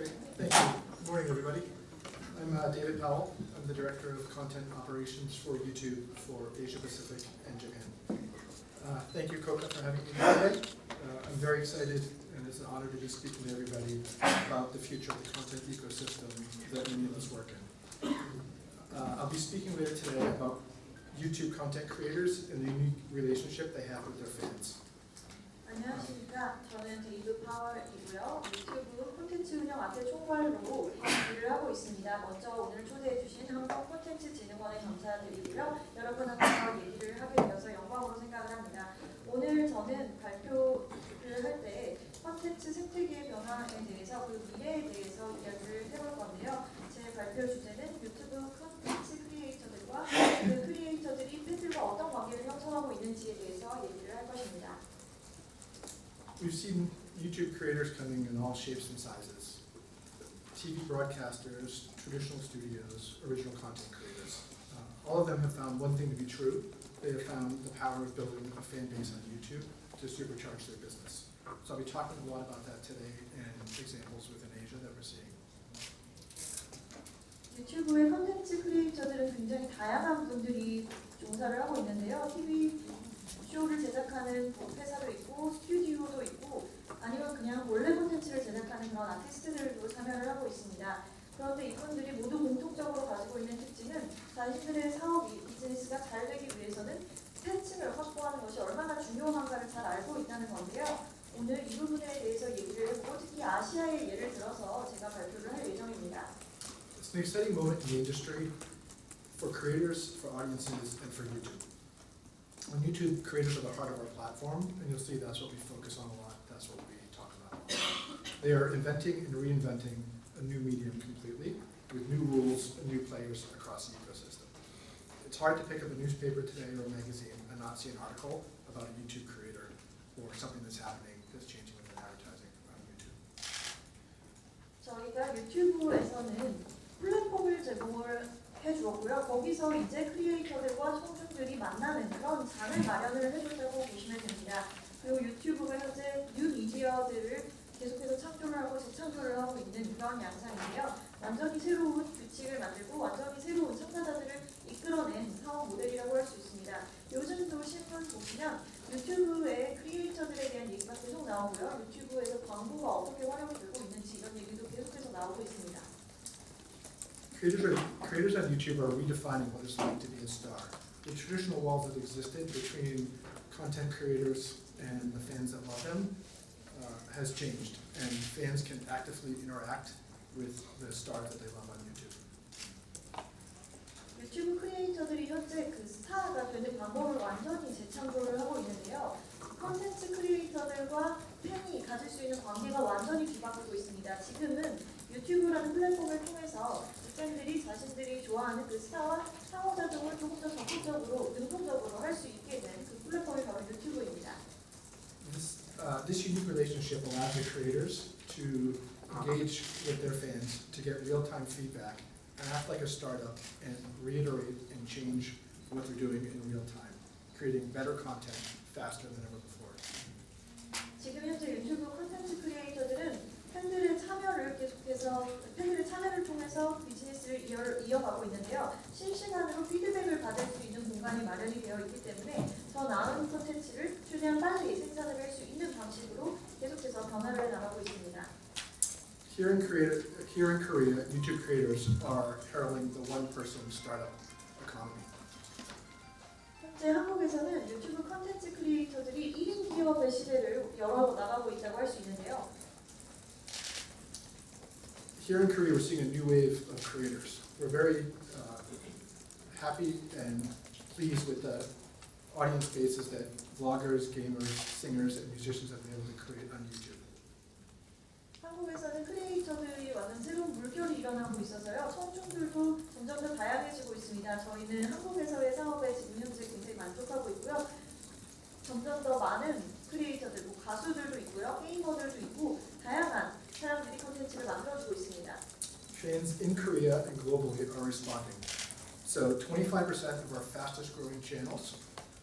Great, thank you. Good morning, everybody. I'm uh, David Powell. I'm the Director of Content Operations for YouTube for Asia Pacific and Japan. Uh, Thank you, Coca, for having me here today. Uh, I'm very excited and it's an honor to be speaking to everybody about the future of the content ecosystem that many of us work in. Uh, I'll be speaking later today about YouTube content creators and the unique relationship they have with their fans. 안녕하십니까. 저는 데이브 파월이고요. 유튜브 콘텐츠 운영 앞에 총괄로 일을 하고 있습니다. 먼저 오늘 초대해 주신 한국 콘텐츠 진흥원에 감사드리고요. 여러분한테 얘기를 하게 되어서 영광으로 생각을 합니다. 오늘 저는 발표를 할 때 콘텐츠 생태계의 변화에 대해서 그 미래에 대해서 이야기를 해볼 건데요. 제 발표 주제는 We've seen YouTube creators coming in all shapes and sizes. TV broadcasters, traditional studios, original content creators. Uh, all of them have found one thing to be true. They have found the power of building a fan base on YouTube to supercharge their business. So I'll be talking a lot about that today and examples within Asia that we're seeing. 유튜브의 컨텐츠 크리에이터들은 굉장히 다양한 분들이 종사를 하고 있는데요. TV 쇼를 제작하는 회사도 있고 참여를 하고 있습니다. 그런데 이분들이 모두 공통적으로 가지고 있는 특징은 자신들의 사업이 비즈니스가 잘 되기 위해서는 팬층을 확보하는 것이 얼마나 중요한가를 잘 알고 있다는 건데요. 오늘 이 부분에 대해서 얘기를 해보고 특히 아시아의 예를 들어서 제가 발표를 할 예정입니다. It's an exciting moment in the industry for creators, for audiences, and for YouTube. On YouTube, creators are the heart of our platform, and you'll see that's what we focus on a lot. That's what we. They are inventing and reinventing a new medium completely with new rules and new players across the ecosystem. It's hard to pick up a newspaper today or a magazine and not see an article about a YouTube creator or something that's happening that's changing within advertising on YouTube. 저희가 유튜브에서는 플랫폼을 제공을 해주었고요. 거기서 이제 크리에이터들과 청중들이 만나는 그런 장을 마련을 해준다고 보시면 됩니다. 그리고 유튜브가 현재 뉴 미디어들을 계속해서 창조를 하고 재창조를 하고 있는 그런 양상인데요. 완전히 새로운 규칙을 만들고 완전히 새로운 참가자들을 이끌어낸 사업 모델이라고 할 수 있습니다. 요즘도 신문 보시면 유튜브의 크리에이터들에 대한 얘기가 계속 나오고요. 유튜브에서 광고가 어떻게 활용이 되고 있는지 이런 얘기도 계속해서 나오고 있습니다. Creators, on YouTube are redefining what it's like to be a star. The traditional walls that existed between content creators and the fans that love them uh, has changed, and fans can actively interact with the stars that they love on YouTube. 유튜브 크리에이터들이 현재 그 스타가 되는 방법을 완전히 재창조를 하고 있는데요. 컨텐츠 크리에이터들과 팬이 가질 수 있는 관계가 완전히 뒤바뀌고 있습니다. 지금은 유튜브라는 플랫폼을 통해서 이 팬들이 자신들이 좋아하는 그 스타와 상호작용을 조금 더 relationship allows the creators to engage with their fans, to get real-time feedback, and act like a startup, and reiterate and change what they're doing in real time, creating better content faster than ever before. 지금 현재 유튜브 콘텐츠 크리에이터들은 팬들의 참여를 계속해서 팬들의 참여를 통해서 비즈니스를 이어, 이어가고 있는데요. 실시간으로 피드백을 받을 수 있는 공간이 마련이 되어 있기 때문에 더 나은 콘텐츠를 계속해서 변화를 나가고 있습니다. Here in Korea, here in Korea, YouTube creators are heralding the one-person startup economy. 현재 한국에서는 유튜브 콘텐츠 크리에이터들이 1인 기업의 시대를 열어 나가고 있다고 할 수 있는데요. Here in Korea, we're seeing a new wave of creators. We're very uh, happy and pleased with the audience bases that vloggers, gamers, singers, and musicians have been able to create on YouTube. 한국에서는 크리에이터들이 완전 새로운 물결이 일어나고 있어서요. 청중들도 점점 더 다양해지고 있습니다. 저희는 한국에서의 사업에 지금 현재 굉장히 만족하고 있고요. 점점 더 많은 크리에이터들, 뭐 가수들도 있고요. 게이머들도 있고 다양한 사람들이 콘텐츠를 만들어주고 있습니다. Fans in Korea and globally are responding. So 25% of our fastest growing channels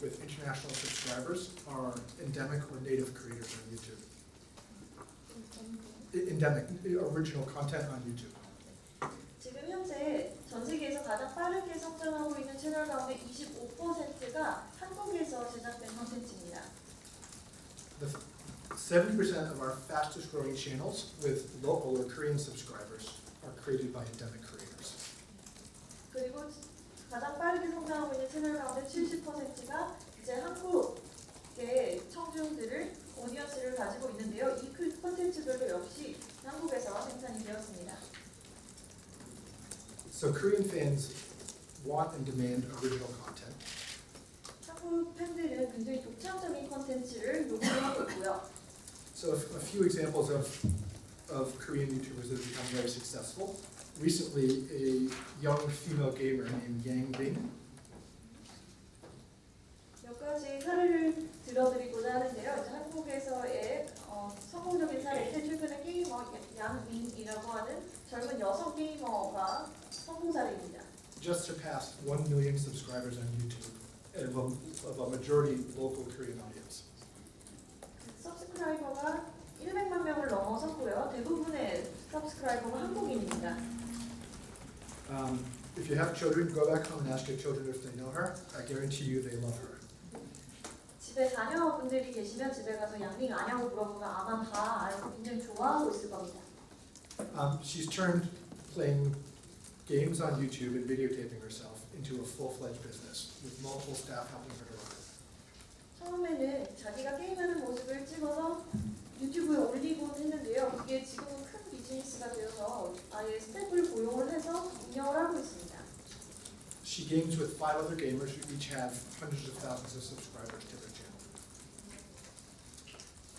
with international subscribers are endemic or native creators on YouTube. endemic, original content on YouTube. 지금 현재 전 세계에서 가장 빠르게 성장하고 있는 채널 가운데 25%가 한국에서 제작된 콘텐츠입니다. The seventy percent of our fastest growing channels with local or Korean subscribers are created by endemic creators. 그리고 가장 빠르게 성장하고 있는 채널 가운데 70%가 이제 한국의 청중들을 오디언스를 가지고 있는데요. 이 그 콘텐츠들도 역시 한국에서 생산이 되었습니다. So Korean fans want and demand original content. 한국 팬들은 굉장히 독창적인 콘텐츠를 요구하고 있고요. So a a few examples of, of Korean YouTubers that have become very successful. Recently, a young female gamer named Yang Bing 몇 가지 사례를 들어드리고자 하는데요. 이제 한국에서의 어, 성공적인 사례, 최근에 게이머 양민이라고 하는 젊은 여성 게이머가 성공 사례입니다. just surpassed 1 million subscribers on YouTube and of a, of a majority local Korean audience. 서브스크라이버가 100만 명을 넘어섰고요. 대부분의 서브스크라이버가 한국인입니다. Um, if you have children, go back home and ask your children if they know her. I guarantee you they love her. 집에 자녀분들이 계시면 집에 가서 양민 아냐고 물어보면 아마 다 알고 굉장히 좋아하고 있을 겁니다. Um, she's turned playing games on YouTube and videotaping herself into a full-fledged business with multiple staff helping her to run it. 처음에는 자기가 게임하는 모습을 찍어서 유튜브에 올리곤 했는데요. 그게 지금은 큰 비즈니스가 되어서 아예 스태프를 고용을 해서 운영을 하고 있습니다. She games with five other gamers who each have hundreds of thousands of subscribers to their channel.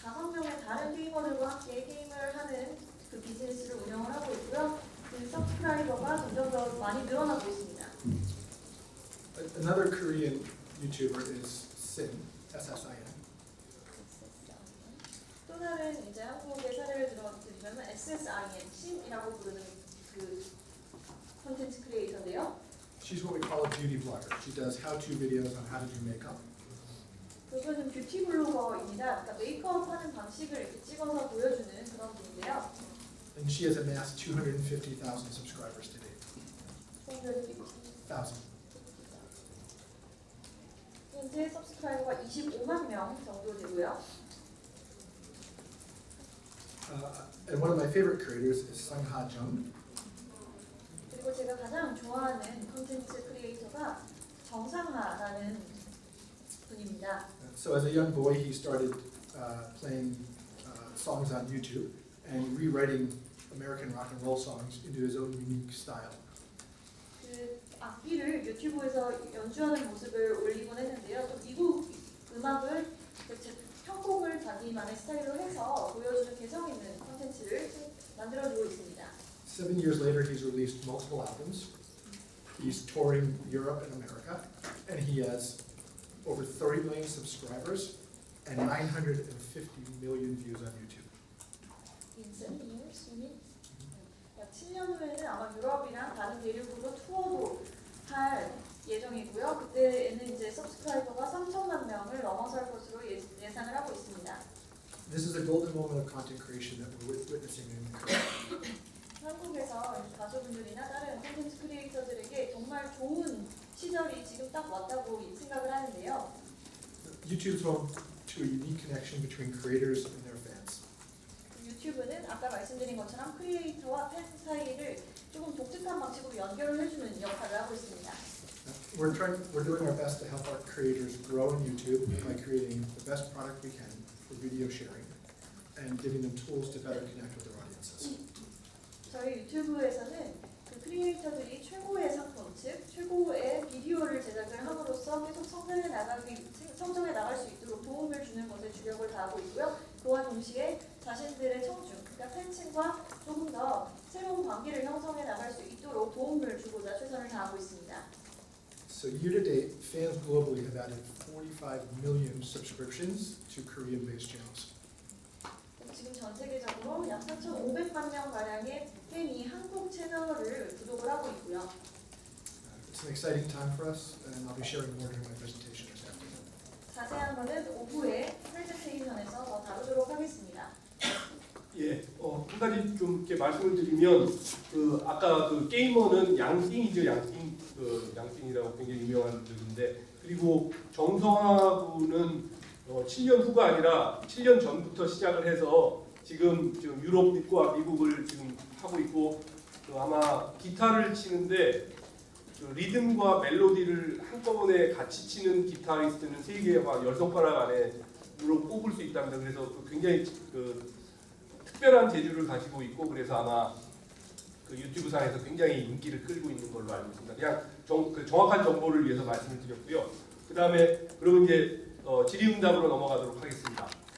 다섯 명의 다른 게이머들과 함께 게임을 하는 그 비즈니스를 운영을 하고 있고요. 그 서브스크라이버가 점점 더 많이 늘어나고 있습니다. Another Korean YouTuber is Sin, S-S-I-N. 또 다른 이제 한국의 사례를 들어드리면 SSIN, 신이라고 부르는 그 콘텐츠 크리에이터인데요. She's what we call a beauty blogger. She does how-to videos on how to do makeup. 그분은 뷰티 블로거입니다. 그러니까 메이크업 하는 방식을 이렇게 찍어서 보여주는 그런 분인데요. And she has amassed 250,000 subscribers to date. 보여드리고 Thousand. 현재 서브스크라이버가 25만 명 정도 되고요. Uh, and one of my favorite creators is Sung Ha Jung. 그리고 제가 가장 좋아하는 콘텐츠 크리에이터가 정상하라는 분입니다. So as a young boy, he started uh, playing uh, songs on YouTube and rewriting American rock and roll songs into his own unique style. 그 악기를 유튜브에서 연주하는 모습을 올리곤 했는데요. 또 미국 음악을 그 제- 편곡을 자기만의 스타일로 해서 보여주는 개성 있는 콘텐츠를 만들어주고 있습니다. Seven years later, he's released multiple albums. He's touring Europe and America, and he has over 30 million subscribers and 950 million views on YouTube. In seven years, you mean? 약 7년 후에는 아마 유럽이랑 다른 대륙으로 투어도 할 예정이고요. 그때에는 이제 서브스크라이버가 3천만 명을 넘어설 것으로 예, 예상을 하고 있습니다. This is a golden moment of content creation that we're wit- witnessing in Korea. 한국에서 가수분들이나 다른 콘텐츠 크리에이터들에게 정말 좋은 시절이 지금 딱 왔다고 생각을 하는데요. YouTube's home to a unique connection between creators and their fans. 유튜브는 아까 말씀드린 것처럼 크리에이터와 팬 사이를 조금 독특한 방식으로 연결을 해주는 역할을 하고 있습니다. We're trying, we're doing our best to help our creators grow on YouTube by creating the best product we can for video sharing and giving them tools to better connect with their audiences. 저희 유튜브에서는 그 크리에이터들이 최고의 상품, 즉 최고의 비디오를 제작을 함으로써 계속 성장해 나가기, 성장해 나갈 수 있도록 도움을 주는 것에 주력을 다하고 있고요. 그와 동시에 자신들의 청중, 그러니까 팬층과 조금 더 새로운 관계를 형성해 나갈 수 있도록 도움을 주고자 최선을 다하고 있습니다. So year to date, fans globally have added 45 million subscriptions to Korean-based channels. 지금 전 세계적으로 약 4,500만 명 가량의 팬이 한국 채널을 구독을 하고 있고요. It's an exciting time for us, and I'll be sharing more during my presentation this afternoon. 자세한 거는 오후에 프레젠테이션에서 더 다루도록 하겠습니다. 예, 어, 한 가지 좀 이렇게 말씀을 드리면 그 아까 그 게이머는 양띵이죠, 양띵, 그 양띵이라고 굉장히 유명한 분인데 그리고 정성화 군은 어, 7년 후가 아니라 7년 전부터 시작을 해서 지금 지금 유럽과 미국을 지금 하고 있고 그 아마 기타를 치는데 그 리듬과 멜로디를 한꺼번에 같이 치는 기타리스트는 세계가 열 손가락 안에로 꼽을 수 있답니다. 그래서 그 굉장히 그 특별한 재주를 가지고 있고 그래서 아마 그 유튜브 상에서 굉장히 인기를 끌고 있는 걸로 알고 있습니다. 그냥 정, 그 정확한 정보를 위해서 말씀을 드렸고요. 그 다음에 그러면 이제 어, 질의응답으로 넘어가도록 하겠습니다.